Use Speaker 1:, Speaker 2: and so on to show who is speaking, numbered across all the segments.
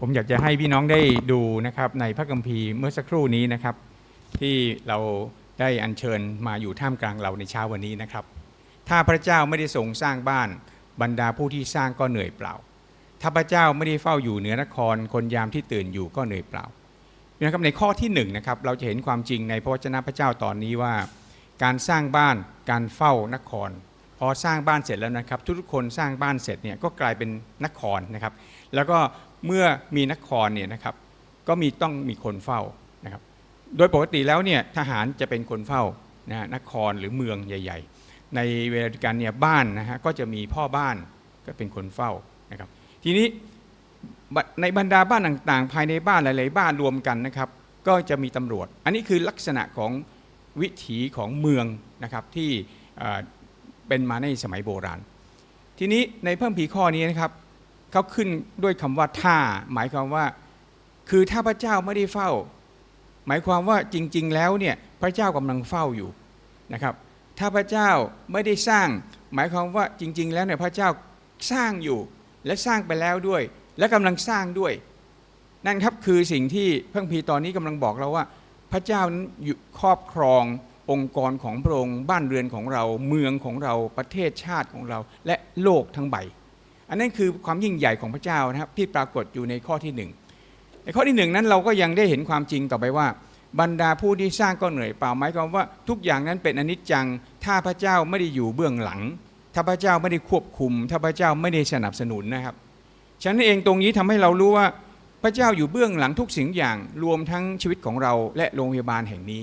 Speaker 1: ผมอยากจะให้พี่น้องได้ดูนะครับในพระคัมภีร์เมื่อสักครู่นี้นะครับ ที่เราได้อัญเชิญมาอยู่ท่ามกลางเราในเช้าวันนี้นะครับ ถ้าพระเจ้าไม่ได้ทรงสร้างบ้านบรรดาผู้ที่สร้างก็เหนื่อยเปล่า ถ้าพระเจ้าไม่ได้เฝ้าอยู่เหนือนครคนยามที่ตื่นอยู่ก็เหนื่อยเปล่านะครับในข้อที่หนึ่งนะครับเราจะเห็นความจริงในพระวจนะพระเจ้าตอนนี้ว่า การสร้างบ้านการเฝ้านคร พอสร้างบ้านเสร็จแล้วนะครับ ทุกคนสร้างบ้านเสร็จเนี่ยก็กลายเป็นนครนะครับ แล้วก็ เมื่อมีนครเนี่ยนะครับก็มีต้องมีคนเฝ้านะครับโดยปกติแล้วเนี่ยทหารจะเป็นคนเฝ้านะฮะนครหรือเมืองใหญ่ ๆ ในเวลาดียวกันเนี่ยบ้านนะฮะก็จะมีพ่อบ้านก็เป็นคนเฝ้านะครับทีนี้ในบรรดาบ้านต่างๆ ภายในบ้านหลาย ๆ บ้านรวมกันนะครับก็จะมีตำรวจ อันนี้คือลักษณะของวิถีของเมืองนะครับที่เป็นมาในสมัยโบราณ ทีนี้ในเพิ่มผีข้อนี้นะครับ เขาขึ้นด้วยคำว่าถ้าหมายความว่า คือถ้าพระเจ้าไม่ได้เฝ้า หมายความว่าจริง ๆ แล้วเนี่ยพระเจ้ากำลังเฝ้าอยู่นะครับ ถ้าพระเจ้าไม่ได้สร้าง หมายความว่าจริง ๆ แล้วเนี่ยพระเจ้าสร้างอยู่ และสร้างไปแล้วด้วย และกำลังสร้างด้วย นั่นครับคือสิ่งที่พระคัมภีตอนนี้กำลังบอกเราว่า พระเจ้านั้นอยู่ครอบครององค์กรของพระองค์บ้านเรือนของเราเมืองของเราประเทศชาติของเรา และโลกทั้งใบ อันนั้นคือความยิ่งใหญ่ของพระเจ้านะครับที่ปรากฏอยู่ในข้อที่หนึ่งในข้อที่หนึ่งนั้นเราก็ยังได้เห็นความจริงต่อไปว่า บรรดาผู้ที่สร้างก็เหนื่อยเปล่าหมายความว่าทุกอย่างนั้นเป็นอนิจจัง ถ้าพระเจ้าไม่ได้อยู่เบื้องหลัง ถ้าพระเจ้าไม่ได้ควบคุม ถ้าพระเจ้าไม่ได้สนับสนุนนะครับฉะนั้นเองตรงนี้ทำให้เรารู้ว่าพระเจ้าอยู่เบื้องหลังทุกสิ่งอย่างรวมทั้งชีวิตของเราและโรงพยาบาลแห่งนี้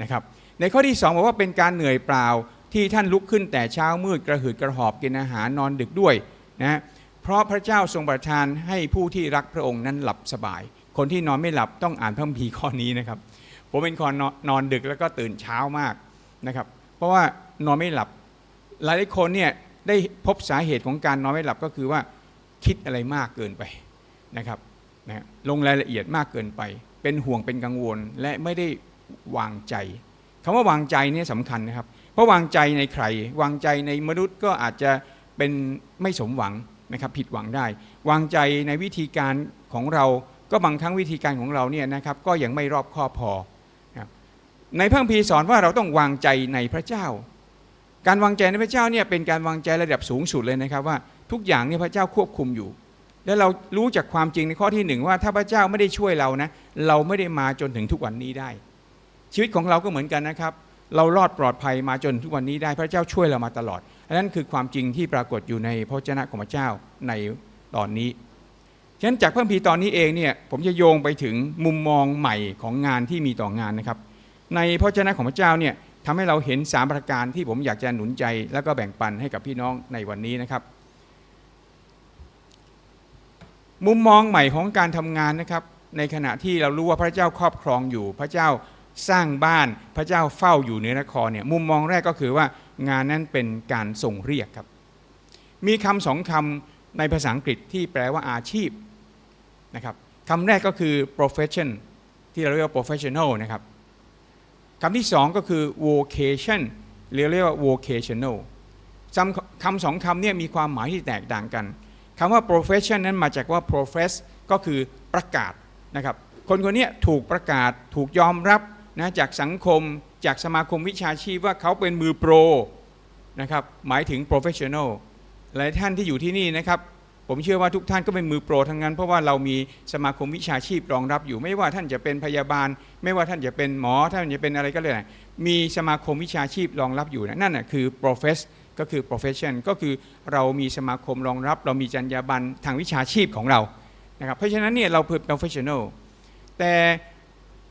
Speaker 1: นะครับในข้อที่สองบอกว่าเป็นการเหนื่อยเปล่าที่ท่านลุกขึ้นแต่เช้ามืดกระหืดกระหอบกินอาหารนอนดึกด้วย นะเพราะพระเจ้าทรงประทานให้ผู้ที่รักพระองค์นั้นหลับสบาย คนที่นอนไม่หลับต้องอ่านพระคัมภีร์ข้อนี้นะครับ ผมเป็นคนนอนดึกแล้วก็ตื่นเช้ามากนะครับ เพราะว่านอนไม่หลับ หลายคนเนี่ยได้พบสาเหตุของการนอนไม่หลับก็คือว่าคิดอะไรมากเกินไปนะครับนะลงรายละเอียดมากเกินไป เป็นห่วงเป็นกังวลและไม่ได้วางใจคำว่าวางใจเนี่ยสำคัญนะครับ เพราะวางใจในใคร วางใจในมนุษย์ก็อาจจะ เป็นไม่สมหวังนะครับผิดหวังได้ วางใจในวิธีการของเราก็บางครั้งวิธีการของเราเนี่ยนะครับก็ยังไม่รอบคอบพอนะในพระคัมภีสอนว่าเราต้องวางใจในพระเจ้า การวางใจในพระเจ้าเนี่ยเป็นการวางใจระดับสูงสุดเลยนะครับว่าทุกอย่างเนี่ยพระเจ้าควบคุมอยู่ และเรารู้จากความจริงในข้อที่หนึ่งว่าถ้าพระเจ้าไม่ได้ช่วยเรานะเราไม่ได้มาจนถึงทุกวันนี้ได้ ชีวิตของเราก็เหมือนกันนะครับ เรารอดปลอดภัยมาจนทุกวันนี้ได้พระเจ้าช่วยเรามาตลอดอันนั้นคือความจริงที่ปรากฏอยู่ในพระวจนะของพระเจ้าในตอนนี้ฉะนั้นจากพระคัมภีตอนนี้เองเนี่ยผมจะโยงไปถึงมุมมองใหม่ของงานที่มีต่องานนะครับ ในพระวจนะของพระเจ้าเนี่ยทำให้เราเห็นสามประการที่ผมอยากจะหนุนใจ แล้วก็แบ่งปันให้กับพี่น้องในวันนี้นะครับ มุมมองใหม่ของการทำงานนะครับ ในขณะที่เรารู้ว่าพระเจ้าครอบครองอยู่พระเจ้า สร้างบ้านพระเจ้าเฝ้าอยู่ในนครเนี่ยมุมมองแรกก็คือว่างานนั้นเป็นการส่งเรียกครับ มีคำสองคำในภาษาอังกฤษที่แปลว่าอาชีพนะครับคำแรกก็คือ profession ที่เราเรียกว่า professional นะครับคำที่สองก็คือ vocation หรือเรียกว่า vocational คำคำสองคำเนี่ยมีความหมายที่แตกต่างกันคำว่า profession นั้นมาจากว่า profess ก็คือประกาศนะครับ คนคนนี้ถูกประกาศถูกยอมรับ นะจากสังคมจากสมาคมวิชาชีพว่าเขาเป็นมือโปรนะครับหมายถึง professional หลายท่านที่อยู่ที่นี่นะครับ ผมเชื่อว่าทุกท่านก็เป็นมือโปรทั้งนั้น เพราะว่าเรามีสมาคมวิชาชีพรองรับอยู่ ไม่ว่าท่านจะเป็นพยาบาล ไม่ว่าท่านจะเป็นหมอท่านจะเป็นอะไรก็เลยนะมีสมาคมวิชาชีพรองรับอยู่นะนั่นนะคือ profess ก็คือ profession ก็คือเรามีสมาคมรองรับ เรามีจรรยาบรรณทางวิชาชีพของเรานะครับเพราะฉะนั้นเนี่ยเราเป็น professional แต่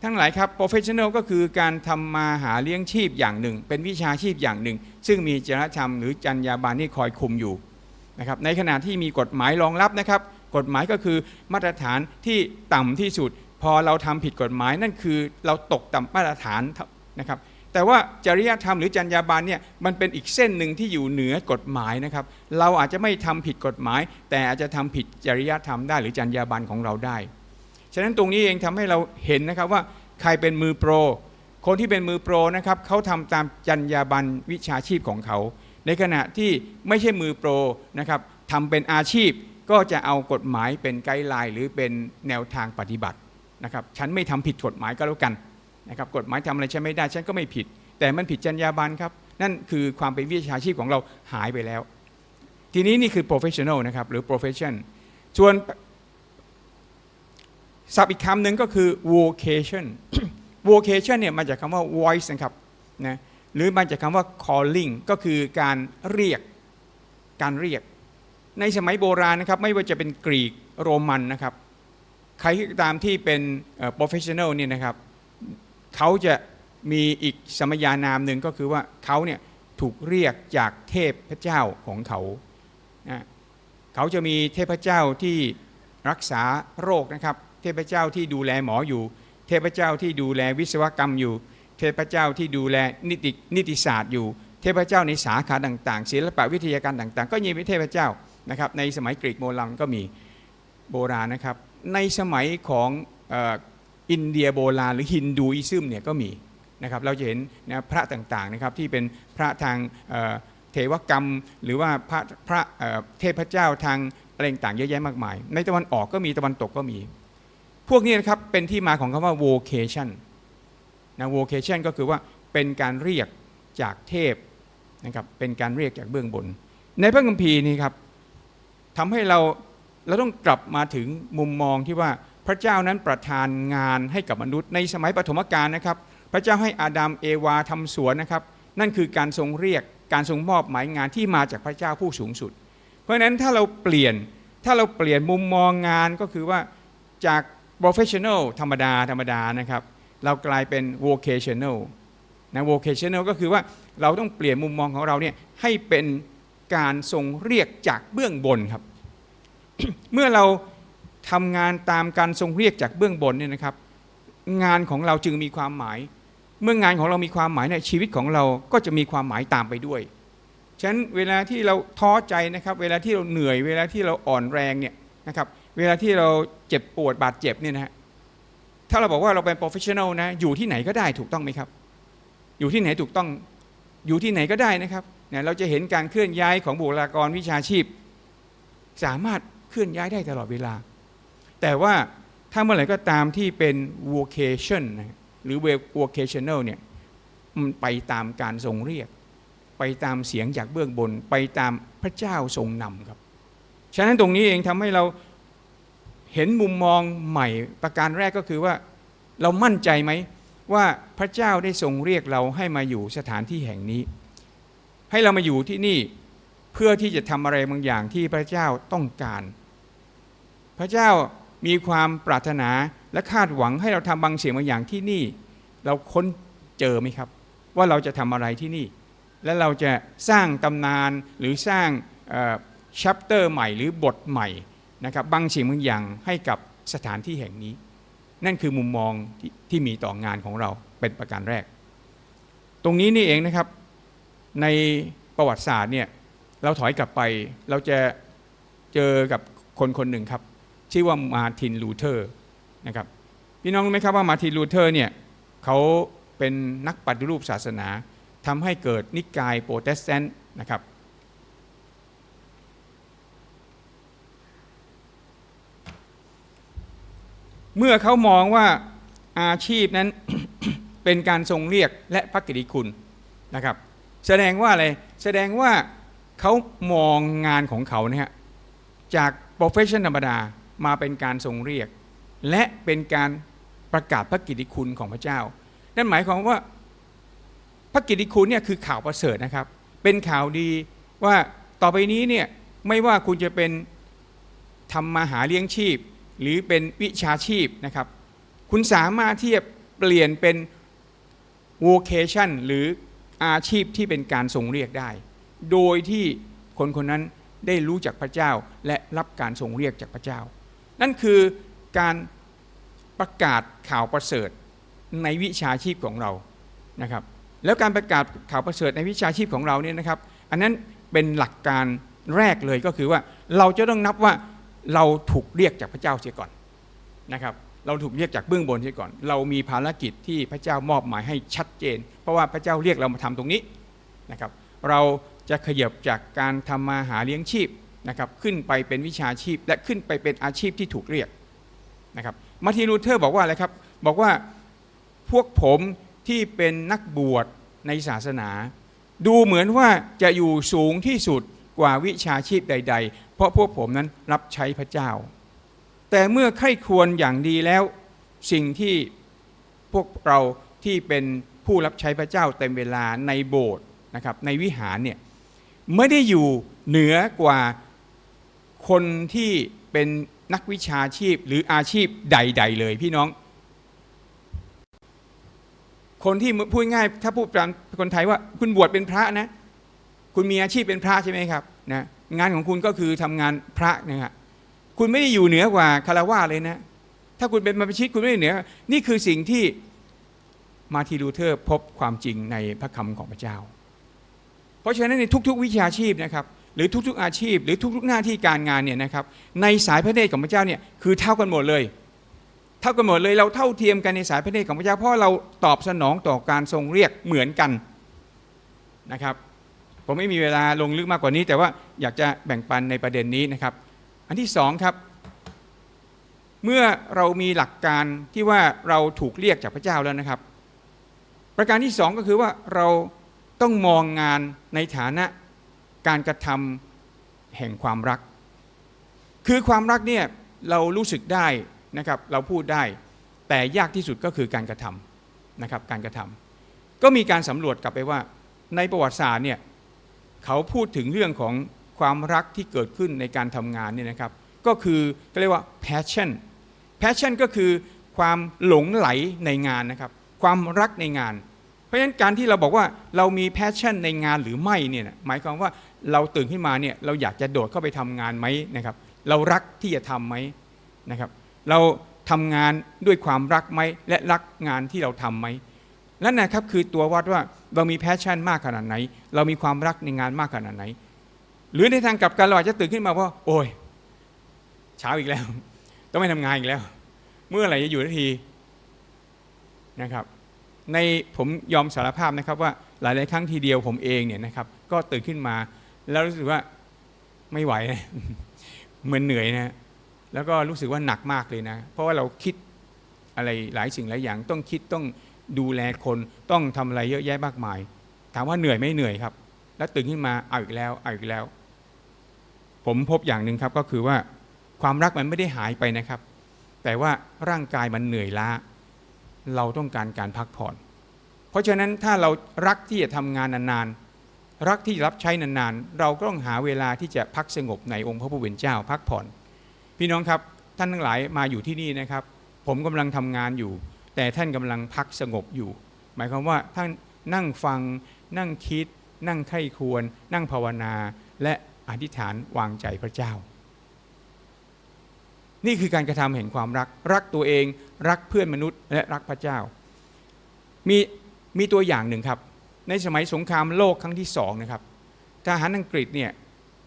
Speaker 1: ทั้งหลายครับ professional ก็คือการทำมาหาเลี้ยงชีพอย่างหนึ่ง เป็นวิชาชีพอย่างหนึ่ง ซึ่งมีจริยธรรมหรือจรรยาบรรณที่คอยคุมอยู่นะครับในขณะที่มีกฎหมายรองรับนะครับ กฎหมายก็คือมาตรฐานที่ต่ำที่สุด พอเราทำผิดกฎหมายนั่นคือเราตกต่ำมาตรฐานนะครับ แต่ว่าจริยธรรมหรือจรรยาบรรณเนี่ยมันเป็นอีกเส้นหนึ่งที่อยู่เหนือกฎหมายนะครับ เราอาจจะไม่ทำผิดกฎหมาย แต่อาจจะทำผิดจริยธรรมได้หรือจรรยาบรรณของเราได้ ฉะนั้นตรงนี้เองทำให้เราเห็นนะครับว่าใครเป็นมือโปร คนที่เป็นมือโปรนะครับเขาทำตามจรรยาบรรณวิชาชีพของเขา ในขณะที่ไม่ใช่มือโปรนะครับทำเป็นอาชีพก็จะเอากฎหมายเป็นไกด์ไลน์หรือเป็นแนวทางปฏิบัตินะครับฉันไม่ทำผิดกฎหมายก็แล้วกันนะครับกฎหมายทำอะไรฉันไม่ได้ฉันก็ไม่ผิด แต่มันผิดจรรยาบรรณครับนั่นคือความเป็นวิชาชีพของเราหายไปแล้ว ทีนี้นี่คือ professional นะครับหรือ profession ส่วน ศัพท์อีกคำหนึ่งก็คือ vocation vocation เนี่ยมาจากคำว่า voice นะครับนะหรือมาจากคำว่า calling ก็คือการเรียกการเรียก ในสมัยโบราณนะครับไม่ว่าจะเป็นกรีกโรมันนะครับใครก็ตามที่เป็น professional เนี่ยนะครับเขาจะมีอีกสมญานามหนึ่งก็คือว่าเขาเนี่ยถูกเรียกจากเทพพเจ้าของเขานะเขาจะมีเทพเจ้าที่รักษาโรคนะครับ เทพเจ้าที่ดูแลหมออยู่ เทพเจ้าที่ดูแลวิศวกรรมอยู่ เทพเจ้าที่ดูแลนิตินิติศาสตร์อยู่ เทพเจ้าในสาขาต่างๆศิลปะวิทยาการต่างๆ ก็มีเทพเจ้านะครับในสมัยกรีกโบราณก็มีโบราณนะครับ ในสมัยของอินเดียโบราณหรือฮินดูอิซึมเนี่ยก็มีนะครับเราจะเห็นนะพระต่างๆนะครับที่เป็นพระทางเเทวกรรม หรือว่าพระพระเเทพเจ้าทางอะไรต่างเยอะแยะมากมาย ในตะวันออกก็มีตะวันตกก็มี พวกนี้นะครับเป็นที่มาของคำว่า vocation นะ vocation ก็คือว่าเป็นการเรียกจากเทพนะครับเป็นการเรียกจากเบื้องบน ในพระคัมภีร์นี้ครับทำให้เราเราต้องกลับมาถึงมุมมองที่ว่าพระเจ้านั้นประทานงานให้กับมนุษย์ในสมัยปฐมกาลนะครับ พระเจ้าให้อาดัมเอวาทำสวนนะครับ นั่นคือการทรงเรียกการทรงมอบหมายงานที่มาจากพระเจ้าผู้สูงสุด เพราะฉะนั้นถ้าเราเปลี่ยนถ้าเราเปลี่ยนมุมมองงานก็คือว่าจาก professional ธรรมดาธรรมดานะครับ เรากลายเป็น vocational นะ vocational ก็คือว่าเราต้องเปลี่ยนมุมมองของเราเนี่ยให้เป็นการทรงเรียกจากเบื้องบนครับ เมื่อเราทำงานตามการทรงเรียกจากเบื้องบนเนี่ยนะครับ งานของเราจึงมีความหมาย เมื่องานของเรามีความหมายในยชีวิตของเราก็จะมีความหมายตามไปด้วยฉะนั้นเวลาที่เราท้อใจนะครับ เวลาที่เราเหนื่อย เวลาที่เราอ่อนแรงเนี่ยนะครับ เวลาที่เราเจ็บปวดบาดเจ็บเนี่ยนะฮะถ้าเราบอกว่าเราเป็น professional นะอยู่ที่ไหนก็ได้ถูกต้องไหมครับ อยู่ที่ไหนถูกต้องอยู่ที่ไหนก็ได้นะครับเนี่ยเราจะเห็นการเคลื่อนย้ายของบุคลากรวิชาชีพ สามารถเคลื่อนย้ายได้ตลอดเวลา แต่ว่าถ้าเมื่อไหร่ก็ตามที่เป็น vocation นะหรือ vocational เนี่ยมันไปตามการทรงเรียก ไปตามเสียงจากเบื้องบน ไปตามพระเจ้าทรงนำครับ ฉะนั้นตรงนี้เองทำให้เรา เห็นมุมมองใหม่ประการแรกก็คือว่า เรามั่นใจไหมว่าพระเจ้าได้ทรงเรียกเราให้มาอยู่สถานที่แห่งนี้ ให้เรามาอยู่ที่นี่เพื่อที่จะทำอะไรบางอย่างที่พระเจ้าต้องการ พระเจ้ามีความปรารถนาและคาดหวังให้เราทำบางสิ่งบางอย่างที่นี่ เราค้นเจอไหมครับ ว่าเราจะทำอะไรที่นี่ และเราจะสร้างตำนานหรือสร้างชัปเตอร์ใหม่หรือบทใหม่ นะครับบางสิ่งบางอย่างให้กับสถานที่แห่งนี้ นั่นคือมุมมองทที่มีต่องานของเราเป็นประการแรก ตรงนี้นี่เองนะครับในประวัติศาสตร์เนี่ยเราถอยกลับไปเราจะเจอกับคนคนหนึ่งครับ ชื่อว่ามาตินลูเทอร์นะครับพี่น้องรู้ไหมครับว่ามาตินลูเทอร์เนี่ยเขาเป็นนักปฏิรูปศาสนาทำให้เกิดนิกายโปรเตสแตนต์นะครับ เมื่อเขามองว่าอาชีพนั้นเป็นการทรงเรียกและพระกิติคุณนะครับ แสดงว่าอะไร แสดงว่าเขามองงานของเขาเนี่ยจาก profession ธรรมดามาเป็นการทรงเรียก และเป็นการประกาศพระกิติคุณของพระเจ้า นั่นหมายความว่าพระกิติคุณเนี่ยคือข่าวประเสริฐนะครับ เป็นข่าวดีว่าต่อไปนี้เนี่ยไม่ว่าคุณจะเป็นทำมาหาเลี้ยงชีพ หรือเป็นวิชาชีพนะครับ คุณสามารถที่จะเปลี่ยนเป็น vocation หรืออาชีพที่เป็นการทรงเรียกได้ โดยที่คนคนนั้นได้รู้จักพระเจ้าและรับการทรงเรียกจากพระเจ้า นั่นคือการประกาศข่าวประเสริฐในวิชาชีพของเรานะครับ แล้วการประกาศข่าวประเสริฐในวิชาชีพของเราเนี่ยนะครับ อันนั้นเป็นหลักการแรกเลยก็คือว่าเราจะต้องนับว่า เราถูกเรียกจากพระเจ้าเสียก่อนนะครับ เราถูกเรียกจากเบื้องบนเสียก่อน เรามีภารกิจที่พระเจ้ามอบหมายให้ชัดเจน เพราะว่าพระเจ้าเรียกเรามาทำตรงนี้นะครับ เราจะขยับจากการทำมาหาเลี้ยงชีพนะครับขึ้นไปเป็นวิชาชีพและขึ้นไปเป็นอาชีพที่ถูกเรียกนะครับมาร์ตินลูเทอร์บอกว่าอะไรครับ บอกว่าพวกผมที่เป็นนักบวชในศาสนา ดูเหมือนว่าจะอยู่สูงที่สุด กว่าวิชาชีพใด ๆ เพราะพวกผมนั้นรับใช้พระเจ้า แต่เมื่อใคร่ควรอย่างดีแล้ว สิ่งที่พวกเราที่เป็นผู้รับใช้พระเจ้าเต็มเวลาในโบสถ์นะครับในวิหารเนี่ยไม่ได้อยู่เหนือกว่าคนที่เป็นนักวิชาชีพหรืออาชีพใด ๆ เลยพี่น้อง คนที่พูดง่ายถ้าพูดตามคนไทยว่าคุณบวชเป็นพระนะ คุณมีอาชีพเป็นพระใช่ไหมครับนะงานของคุณก็คือทำงานพระนะครับคุณไม่ได้อยู่เหนือกว่าคารวะเลยนะ ถ้าคุณเป็นบรรพชิตคุณไม่ได้เหนือ นี่คือสิ่งที่มาร์ตินลูเทอร์พบความจริงในพระคำของพระเจ้า เพราะฉะนั้นในทุก ๆ วิชาชีพนะครับ หรือทุกๆอาชีพ หรือทุก ๆ หน้าที่การงานเนี่ยนะครับ ในสายพระเนตรของพระเจ้าเนี่ยคือเท่ากันหมดเลย เท่ากันหมดเลยเราเท่าเทียมกันในสายพระเนตรของพระเจ้าเพราะเราตอบสนองต่อการทรงเรียกเหมือนกันนะครับ ผมไม่มีเวลาลงลึกมากกว่านี้ แต่ว่าอยากจะแบ่งปันในประเด็นนี้นะครับ อันที่สองครับ เมื่อเรามีหลักการที่ว่าเราถูกเรียกจากพระเจ้าแล้วนะครับ ประการที่สองก็คือว่าเราต้องมองงานในฐานะการกระทำแห่งความรัก คือความรักเนี่ยเรารู้สึกได้นะครับเราพูดได้ แต่ยากที่สุดก็คือการกระทำนะครับการกระทำก็มีการสำรวจกลับไปว่าในประวัติศาสตร์เนี่ย เขาพูดถึงเรื่องของความรักที่เกิดขึ้นในการทำงานเนี่ยนะครับ ก็คือก็เรียกว่า passion passion ก็คือความหลงไหลในงานนะครับ ความรักในงาน เพราะฉะนั้นการที่เราบอกว่าเรามี passion ในงานหรือไม่เนี่ยหมายความว่าเราตื่นขึ้นมาเนี่ยเราอยากจะโดดเข้าไปทำงานไหมนะครับ เรารักที่จะทำไหมนะครับ เราทำงานด้วยความรักไหมและรักงานที่เราทำไหมนั่นนะครับคือตัววัดว่า เรามี passion มากขนาดไหน เรามีความรักในงานมากขนาดไหน หรือในทางกลับกันเราอาจจะตื่นขึ้นมาว่า โอ้ยเช้าอีกแล้ว ต้องไปทำงานอีกแล้ว เมื่อไหร่จะอยู่ทันทีนะครับ ในผมยอมสารภาพนะครับว่าหลายๆครั้งทีเดียวผมเองเนี่ยนะครับ ก็ตื่นขึ้นมา แล้วรู้สึกว่าไม่ไหวเหมือนเหนื่อยนะแล้วก็รู้สึกว่าหนักมากเลยนะ เพราะว่าเราคิดอะไรหลายสิ่งหลายอย่างต้องคิดต้อง ดูแลคนต้องทำอะไรเยอะแยะมากมาย ถามว่าเหนื่อยไม่เหนื่อยครับ แล้วตื่นขึ้นมาเอาอีกแล้วเอาอีกแล้ว ผมพบอย่างหนึ่งครับก็คือว่าความรักมันไม่ได้หายไปนะครับ แต่ว่าร่างกายมันเหนื่อยล้า เราต้องการการพักผ่อน เพราะฉะนั้นถ้าเรารักที่จะทำงานนานๆรักที่จะรับใช้นานๆเราก็ต้องหาเวลาที่จะพักสงบในองค์พระผู้เป็นเจ้าพักผ่อน พี่น้องครับท่านทั้งหลายมาอยู่ที่นี่นะครับ ผมกำลังทำงานอยู่ แต่ท่านกำลังพักสงบอยู่ หมายความว่าท่านนั่งฟัง นั่งคิด นั่งไข้ควร นั่งภาวนา และอธิษฐานวางใจพระเจ้า นี่คือการกระทำแห่งความรัก รักตัวเอง รักเพื่อนมนุษย์และรักพระเจ้า มีมีตัวอย่างหนึ่งครับ ในสมัยสงครามโลกครั้งที่สองนะครับทหารอังกฤษเนี่ย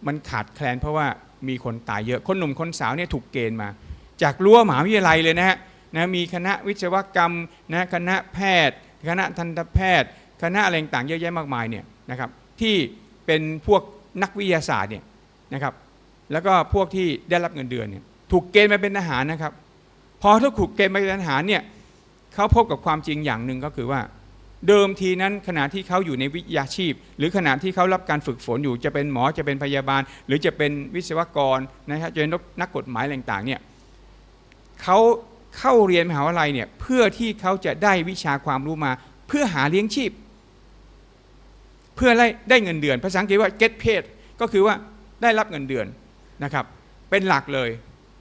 Speaker 1: มันขาดแคลนเพราะว่ามีคนตายเยอะ คนหนุ่มคนสาวเนี่ยถูกเกณฑ์มา จากรั้วมหาวิทยาลัยเลยนะฮะ นะมีคณะวิศวกรรมนะคณะแพทย์ คณะทันตแพทย์ คณะอะไรต่างเยอะแยะมากมายเนี่ยนะครับที่เป็นพวกนักวิทยาศาสตร์เนี่ยนะครับแล้วก็พวกที่ได้รับเงินเดือนเนี่ยถูกเกณฑ์มาเป็นทหารนะครับ พอถ้าถูกเกณฑ์มาเป็นทหารเนี่ยเขาพบกับความจริงอย่างหนึ่งก็คือว่า เดิมทีนั้นขณะที่เขาอยู่ในวิทยาชีพ หรือขณะที่เขารับการฝึกฝนอยู่จะเป็นหมอจะเป็นพยาบาล หรือจะเป็นวิศวกรนะครับจะเป็นนักกฎหมายอะไรต่างๆเนี่ยเขา เข้าเรียนมหาวิทยาลัยเนี่ยเพื่อที่เขาจะได้วิชาความรู้มา เพื่อหาเลี้ยงชีพ เพื่อได้ได้เงินเดือน ภาษาอังกฤษว่า get paid ก็คือว่าได้รับเงินเดือนนะครับ เป็นหลักเลย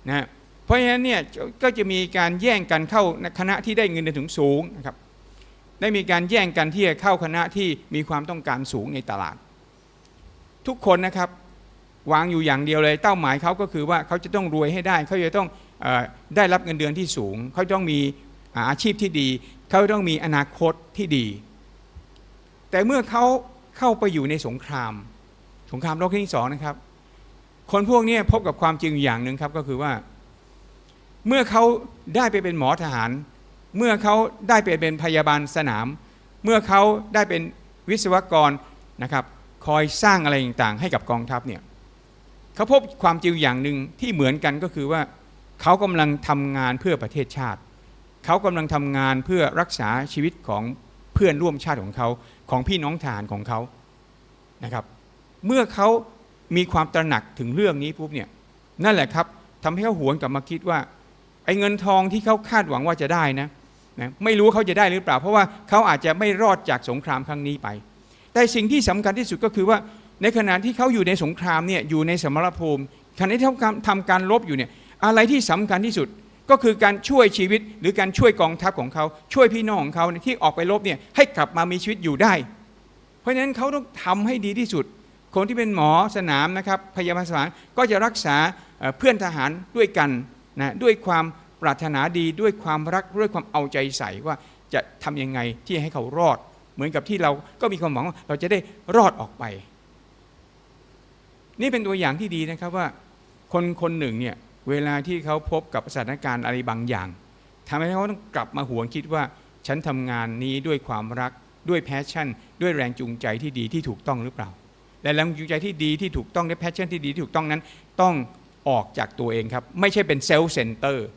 Speaker 1: นะเพราะฉะนั้นเนี่ยก็จะมีการแย่งกันเข้าคณะที่ได้เงินเดือนถึงสูงนะครับได้มีการแย่งกันที่จะเข้าคณะที่มีความต้องการสูงในตลาด ทุกคนนะครับวางอยู่อย่างเดียวเลยเป้าหมายเขาก็คือว่าเขาจะต้องรวยให้ได้เขาจะต้อง ได้รับเงินเดือนที่สูง เขาต้องมีอาชีพที่ดี เขาต้องมีอนาคตที่ดี แต่เมื่อเขาเข้าไปอยู่ในสงคราม สงครามโลกครั้งที่สองนะครับ คนพวกนี้พบกับความจริงอย่างหนึ่งครับก็คือว่า เมื่อเขาได้ไปเป็นหมอทหาร เมื่อเขาได้ไปเป็นพยาบาลสนาม เมื่อเขาได้เป็นวิศวกรนะครับ คอยสร้างอะไรต่างๆ ให้กับกองทัพเนี่ยเขาพบความจริงอย่างหนึ่งที่เหมือนกันก็คือว่า เขากำลังทำงานเพื่อประเทศชาติ เขากำลังทำงานเพื่อรักษาชีวิตของเพื่อนร่วมชาติของเขาของพี่น้องทหารของเขานะครับ เมื่อเขามีความตระหนักถึงเรื่องนี้ปุ๊บเนี่ยนั่นแหละครับทำให้เขาหวนกลับมาคิดว่าไอ้เงินทองที่เขาคาดหวังว่าจะได้นะนะไม่รู้เขาจะได้หรือเปล่า เพราะว่าเขาอาจจะไม่รอดจากสงครามครั้งนี้ไป แต่สิ่งที่สำคัญที่สุดก็คือว่าในขณะที่เขาอยู่ในสงครามเนี่ยอยู่ในสมรภูมิขณะที่เขาทำการรบอยู่เนี่ย อะไรที่สำคัญที่สุดก็คือการช่วยชีวิตหรือการช่วยกองทัพของเขาช่วยพี่น้องของเขาที่ออกไปรบเนี่ยให้กลับมามีชีวิตอยู่ได้ เพราะฉะนั้นเขาต้องทำให้ดีที่สุด คนที่เป็นหมอสนามนะครับพยาบาลสนามก็จะรักษาเอ่อเพื่อนทหารด้วยกันนะด้วยความปรารถนาดีด้วยความรักด้วยความเอาใจใส่ว่าจะทำยังไงที่ให้เขารอด เหมือนกับที่เราก็มีความหวังว่าเราจะได้รอดออกไป นี่เป็นตัวอย่างที่ดีนะครับว่าคนคนหนึ่งเนี่ย เวลาที่เขาพบกับสถานการณ์อะไรบางอย่างทำให้เขาต้องกลับมาหวนคิดว่าฉันทำงานนี้ด้วยความรักด้วยแพชชั่น ด้วยแรงจูงใจที่ดีที่ถูกต้องหรือเปล่า และแรงจูงใจที่ดีที่ถูกต้องและแพชชั่นที่ดีที่ถูกต้องนั้น ต้องออกจากตัวเองครับ ไม่ใช่เป็นเซลล์เซนเตอร์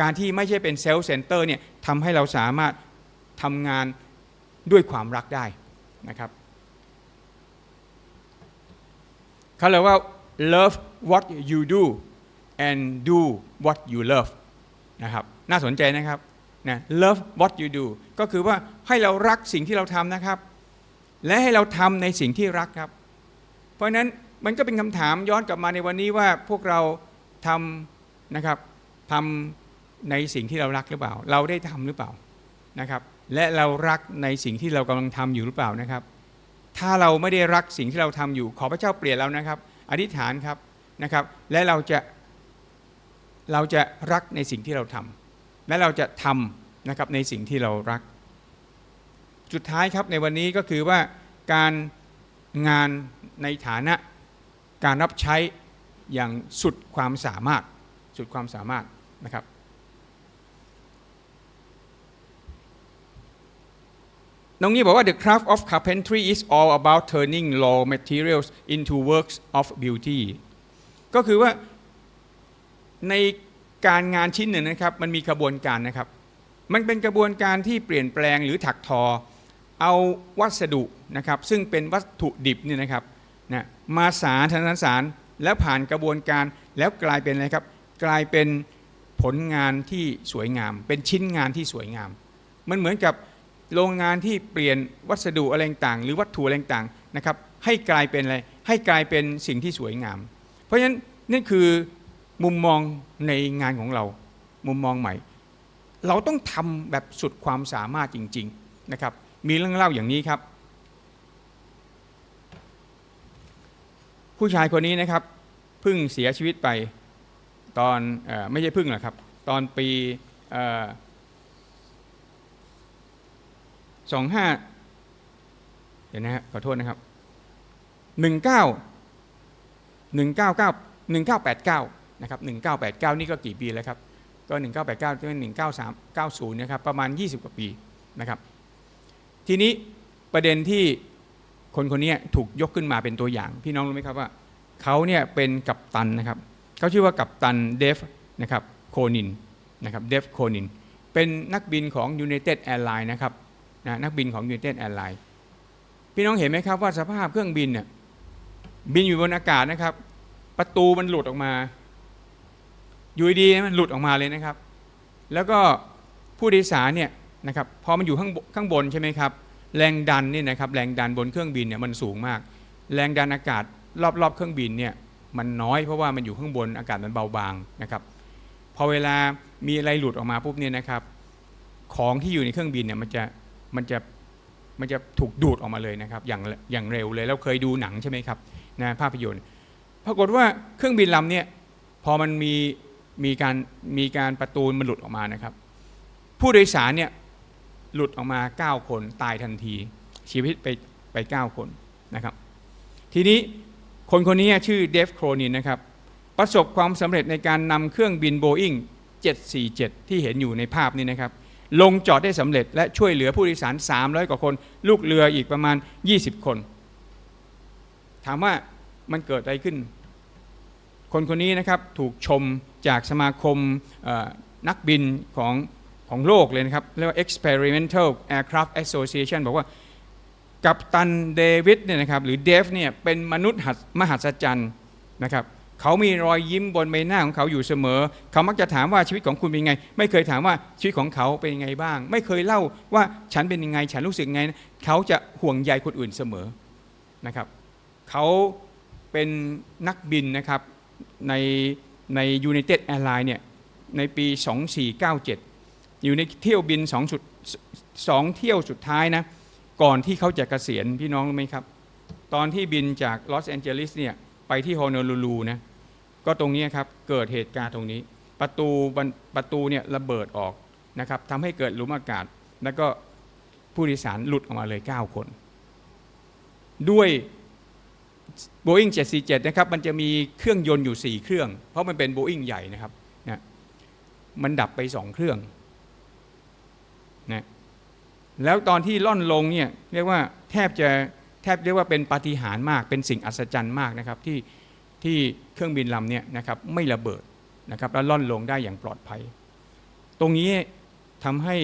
Speaker 1: การที่ไม่ใช่เป็นเซลล์เซนเตอร์เนี่ยทำให้เราสามารถทำงานด้วยความรักได้นะครับเขาเรียกว่า love what you do and do what you love นะครับน่าสนใจนะครับนะ love what you do ก็คือว่าให้เรารักสิ่งที่เราทำนะครับ และให้เราทำในสิ่งที่รักครับ เพราะนั้นมันก็เป็นคำถามย้อนกลับมาในวันนี้ว่าพวกเราทำนะครับทำในสิ่งที่เรารักหรือเปล่า เราได้ทำหรือเปล่านะครับ และเรารักในสิ่งที่เรากำลังทำอยู่หรือเปล่านะครับ ถ้าเราไม่ได้รักสิ่งที่เราทำอยู่ ขอพระเจ้าเปลี่ยนเรานะครับ อธิษฐานครับ นะครับ และเราจะเราจะรักในสิ่งที่เราทำและเราจะทำนะครับในสิ่งที่เรารักสุดท้ายครับในวันนี้ก็คือว่าการงานในฐานะการรับใช้อย่างสุดความสามารถสุดความสามารถนะครับตรงนี้บอกว่า the craft of carpentry is all about turning raw materials into works of beauty ก็คือว่าในการงานชิ้นหนึ่งนะครับ มันมีกระบวนการนะครับ มันเป็นกระบวนการที่เปลี่ยนแปลงหรือถักทอ เอาวัสดุนะครับ ซึ่งเป็นวัตถุดิบเนี่ยนะครับนะมาสารทนสารแล้วผ่านกระบวนการแล้วกลายเป็นอะไรครับ กลายเป็นผลงานที่สวยงาม เป็นชิ้นงานที่สวยงาม มันเหมือนกับโรงงานที่เปลี่ยนวัสดุอะไรต่างหรือวัตถุอะไรต่างนะครับ ให้กลายเป็นอะไรให้กลายเป็นสิ่งที่สวยงาม เพราะฉะนั้นนี่คือมุมมองในงานของเรา มุมมองใหม่ เราต้องทำแบบสุดความสามารถจริง ๆนะครับ มีเรื่องเล่าอย่างนี้ครับ ผู้ชายคนนี้นะครับเพิ่งเสียชีวิตไปตอนออไม่ใช่เพิ่งหรอกครับ ตอนปีสองห้าเดี๋ยวนะฮะขอโทษนะครับหนึ่งเก้า หนึ่งเก้าเก้าหนึ่งเก้าแปดเก้านะครับหนึ่งเก้าแปดเก้านี่ก็กี่ปีแล้วครับ ก็หนึ่งเก้าแปดเก้าจนหนึ่งเก้าสามเก้าศูนย์นะครับประมาณยี่สิบกว่าปีนะครับ ทีนี้ประเด็นที่คนคนนี้ถูกยกขึ้นมาเป็นตัวอย่าง พี่น้องรู้ไหมครับว่าเขาเนี่ยเป็นกัปตันนะครับเขาชื่อว่ากัปตันเดฟนะครับโคนินนะครับเดฟโคนินเป็นนักบินของ United Airlines นะครับนะนักบินของ United Airlines พี่น้องเห็นไหมครับว่าสภาพเครื่องบินเนี่ย บินอยู่บนอากาศนะครับ ประตูมันหลุดออกมาอยู่ดีๆมันหลุดออกมาเลยนะครับ แล้วก็ผู้โดยสารเนี่ยนะครับพอมันอยู่ข้างบข้างบนใช่ไหมครับ แรงดันเนี่ยนะครับแรงดันบนเครื่องบินเนี่ยมันสูงมาก แรงดันอากาศรอบๆ เครื่องบินเนี่ยมันน้อยเพราะว่ามันอยู่ข้างบนอากาศมันเบาบางนะครับพอเวลามีอะไรหลุดออกมาปุ๊บเนี่ยนะครับ ของที่อยู่ในเครื่องบินเนี่ยมันจะมันจะมันจะถูกดูดออกมาเลยนะครับ อย่างอย่างเร็วเลยเราเคยดูหนังใช่ไหมครับ นะภาพยนตร์ปรากฏว่าเครื่องบินลำเนี่ยพอมันมีมีการมีการประตูมันหลุดออกมานะครับ ผู้โดยสารเนี่ยหลุดออกมา 9 คนตายทันที ชีวิตไปไป 9 คนนะครับ ทีนี้คนคนนี้ชื่อเดฟโครนินนะครับ ประสบความสำเร็จในการนำเครื่องบินโบอิง747 ที่เห็นอยู่ในภาพนี้นะครับ ลงจอดได้สำเร็จและช่วยเหลือผู้โดยสาร 300 กว่าคน ลูกเรืออีกประมาณ 20 คน ถามว่ามันเกิดอะไรขึ้น คนคนนี้นะครับถูกชมจากสมาคมนักบินของของโลกเลยนะครับ เรียกว่า Experimental Aircraft Association บอกว่ากัปตันเดวิดเนี่ยนะครับหรือเดฟเนี่ยเป็นมนุษย์มหัศจรรย์นะครับเขามีรอยยิ้มบนใบหน้าของเขาอยู่เสมอ เขามักจะถามว่าชีวิตของคุณเป็นไง ไม่เคยถามว่าชีวิตของเขาเป็นยังไงบ้าง ไม่เคยเล่าว่าฉันเป็นยังไง ฉันรู้สึกยังไง เขาจะห่วงใยคนอื่นเสมอนะครับ เขาเป็นนักบินนะครับในใน United Airlines เนี่ยในปี 2497 อยู่ในเที่ยวบิน2ชุดสองเที่ยวสุดท้ายนะก่อนที่เขาจะเกษียณพี่น้องรู้ไหมครับ ตอนที่บินจากลอสแอนเจลิสเนี่ยไปที่ฮอนอลูลูนะก็ตรงนี้ครับเกิดเหตุการณ์ตรงนี้ ประตูประตูเนี่ยระเบิดออกนะครับทำให้เกิดหลุมอากาศ แล้วก็ผู้โดยสารหลุดออกมาเลย 9 คน ด้วย Boeing 747 นะครับ มันจะมีเครื่องยนต์อยู่ 4 เครื่อง เพราะมันเป็น Boeing ใหญ่นะครับนะมันดับไป 2 เครื่องนะแล้วตอนที่ล่อนลงเนี่ยเรียกว่าแทบจะแทบเรียกว่าเป็นปาฏิหาริย์มาก เป็นสิ่งอัศจรรย์มากนะครับที่ที่เครื่องบินลำเนี่ยนะครับไม่ระเบิดนะครับแล้วล่อนลงได้อย่างปลอดภัย ตรงนี้ทำให้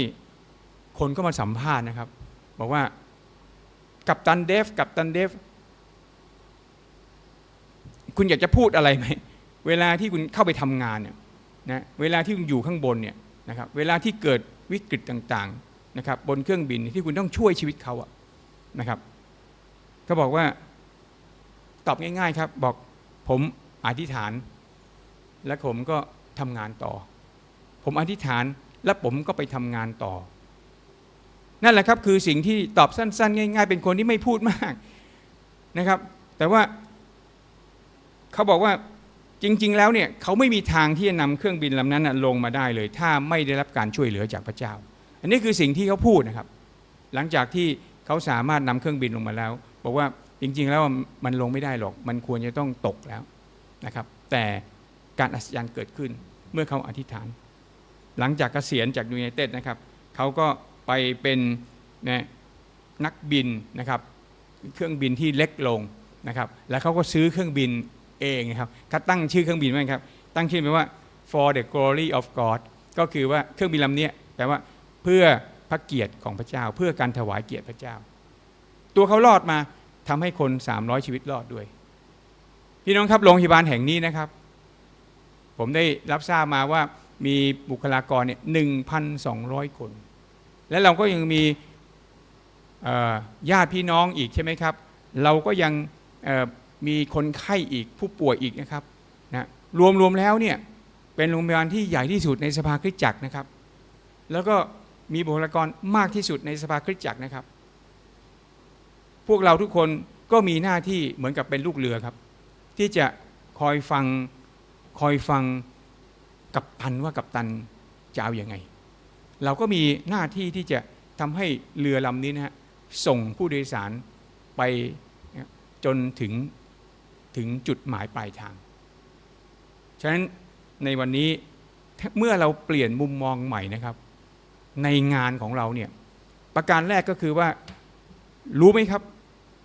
Speaker 1: คนก็มาสัมภาษณ์นะครับ บอกว่ากับตันเดฟกับตันเดฟ คุณอยากจะพูดอะไรไหมเวลาที่คุณเข้าไปทำงานเนี่ยนะเวลาที่คุณอยู่ข้างบนเนี่ยนะครับเวลาที่เกิดวิกฤตต่างๆนะครับบนเครื่องบินที่คุณต้องช่วยชีวิตเขาอะนะครับเขาบอกว่าตอบง่าย ๆครับ บอกผมอธิษฐาน และผมก็ทำงานต่อ ผมอธิษฐานและผมก็ไปทำงานต่อ นั่นแหละครับคือสิ่งที่ตอบสั้น ๆ ง่าย ๆ เป็นคนที่ไม่พูดมากนะครับ แต่ว่า เขาบอกว่าจริง ๆ แล้วเนี่ยเขาไม่มีทางที่จะนำเครื่องบินลำนั้นลงมาได้เลย ถ้าไม่ได้รับการช่วยเหลือจากพระเจ้า อันนี้คือสิ่งที่เขาพูดนะครับ หลังจากที่เขาสามารถนำเครื่องบินลงมาแล้ว บอกว่าจริง ๆ แล้วมันลงไม่ได้หรอก มันควรจะต้องตกแล้วนะครับ แต่การอัศจรรย์เกิดขึ้นเมื่อเขาอธิษฐาน หลังจากเกษียณจากยูไนเต็ดนะครับเขาก็ไปเป็นนะนักบินนะครับ เครื่องบินที่เล็กลงนะครับ แล้วเขาก็ซื้อเครื่องบิน เองนะครับเขาตั้งชื่อเครื่องบินไว้ครับ ตั้งชื่อไว้ว่า for the glory of God ก็คือว่าเครื่องบินลำนี้แปลว่าเพื่อพระเกียรติของพระเจ้า เพื่อการถวายเกียรติพระเจ้า ตัวเขารอดมาทำให้คน 300 ชีวิตรอดด้วย พี่น้องครับโรงพยาบาลแห่งนี้นะครับ ผมได้รับทราบมาว่ามีบุคลากรเนี่ย1,200คน และเราก็ยังมีญาติพี่น้องอีกใช่ไหมครับ เราก็ยัง มีคนไข้อีกผู้ป่วยอีกนะครับนะรวมรวมแล้วเนี่ยเป็นโรงพยาบาลที่ใหญ่ที่สุดในสภาคริสตจักรนะครับ แล้วก็มีบุคลากรมากที่สุดในสภาคริสตจักรนะครับ พวกเราทุกคนก็มีหน้าที่เหมือนกับเป็นลูกเรือครับ ที่จะคอยฟังคอยฟังกับตันว่ากับตันจะเอาอยัางไง เราก็มีหน้าที่ที่จะทำให้เรือลำนี้นะฮะส่งผู้โดยสารไปจนถึง ถึงจุดหมายปลายทาง ฉะนั้นในวันนี้เมื่อเราเปลี่ยนมุมมองใหม่นะครับ ในงานของเราเนี่ยประการแรกก็คือว่ารู้ไหมครับ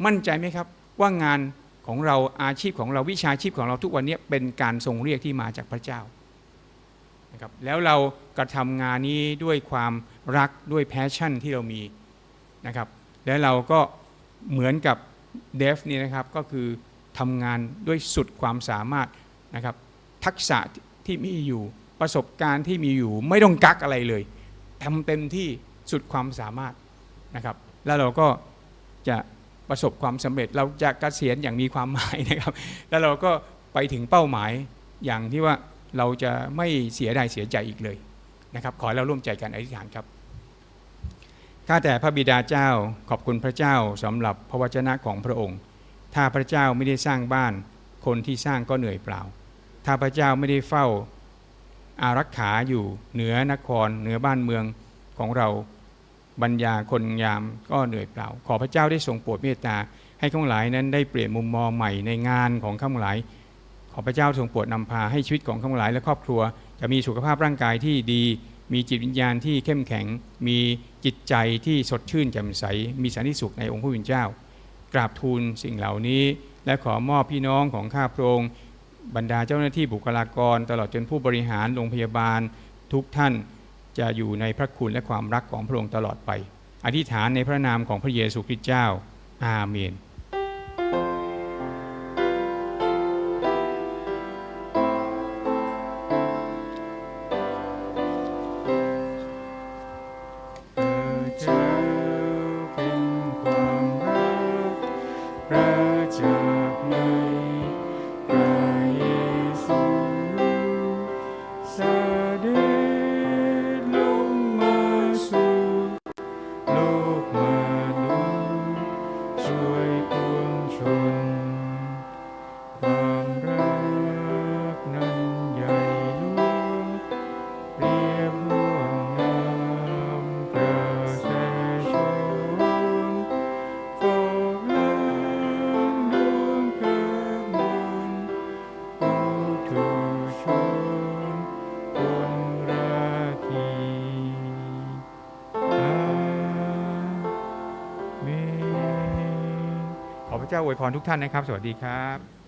Speaker 1: มั่นใจไหมครับ ว่างานของเราอาชีพของเราวิชาชีพของเราทุกวันนี้เป็นการทรงเรียกที่มาจากพระเจ้านะครับแล้วเรากระทำงานนี้ด้วยความรักด้วยแพชชั่นที่เรามีนะครับแล้วเราก็เหมือนกับเดฟนี่นะครับก็คือ ทำงานด้วยสุดความสามารถนะครับ ทักษะที่มีอยู่ประสบการณ์ที่มีอยู่ไม่ต้องกักอะไรเลยทำเต็มที่สุดความสามารถนะครับ แล้วเราก็จะประสบความสำเร็จเราจะกะเกษียณอย่างมีความหมายนะครับ แล้วเราก็ไปถึงเป้าหมายอย่างที่ว่าเราจะไม่เสียดายเสียใจอีกเลยนะครับ ขอเราร่วมใจกันอธิษฐานครับข้าแต่พระบิดาเจ้าขอบคุณพระเจ้าสำหรับพระวจนะของพระองค์ ถ้าพระเจ้าไม่ได้สร้างบ้าน คนที่สร้างก็เหนื่อยเปล่า ถ้าพระเจ้าไม่ได้เฝ้าอารักขาอยู่เหนือนครเหนือบ้านเมืองของเราบรรยาคนยามก็เหนื่อยเปล่า ขอพระเจ้าได้ทรงโปรดเมตตา ให้ข้างหลายนั้นได้เปลี่ยนมุมมองใหม่ในงานของข้างหลาย ขอพระเจ้าทรงโปรดนำพาให้ชีวิตของข้างหลายและครอบครัว จะมีสุขภาพร่างกายที่ดี มีจิตวิญญาณที่เข้มแข็ง มีจิตใจที่สดชื่นแจ่มใส มีสันติสุขในองค์พระผู้เป็นเจ้า กราบทูลสิ่งเหล่านี้ และขอมอบพี่น้องของข้าพระองค์บรรดาเจ้าหน้าที่บุคลากร ตลอดจนผู้บริหารโรงพยาบาลทุกท่านจะอยู่ในพระคุณและความรักของพระองค์ตลอดไป อธิษฐานในพระนามของพระเยซูคริสต์เจ้า อาเมน วยพรทุกท่านนะครับ สวัสดีครับ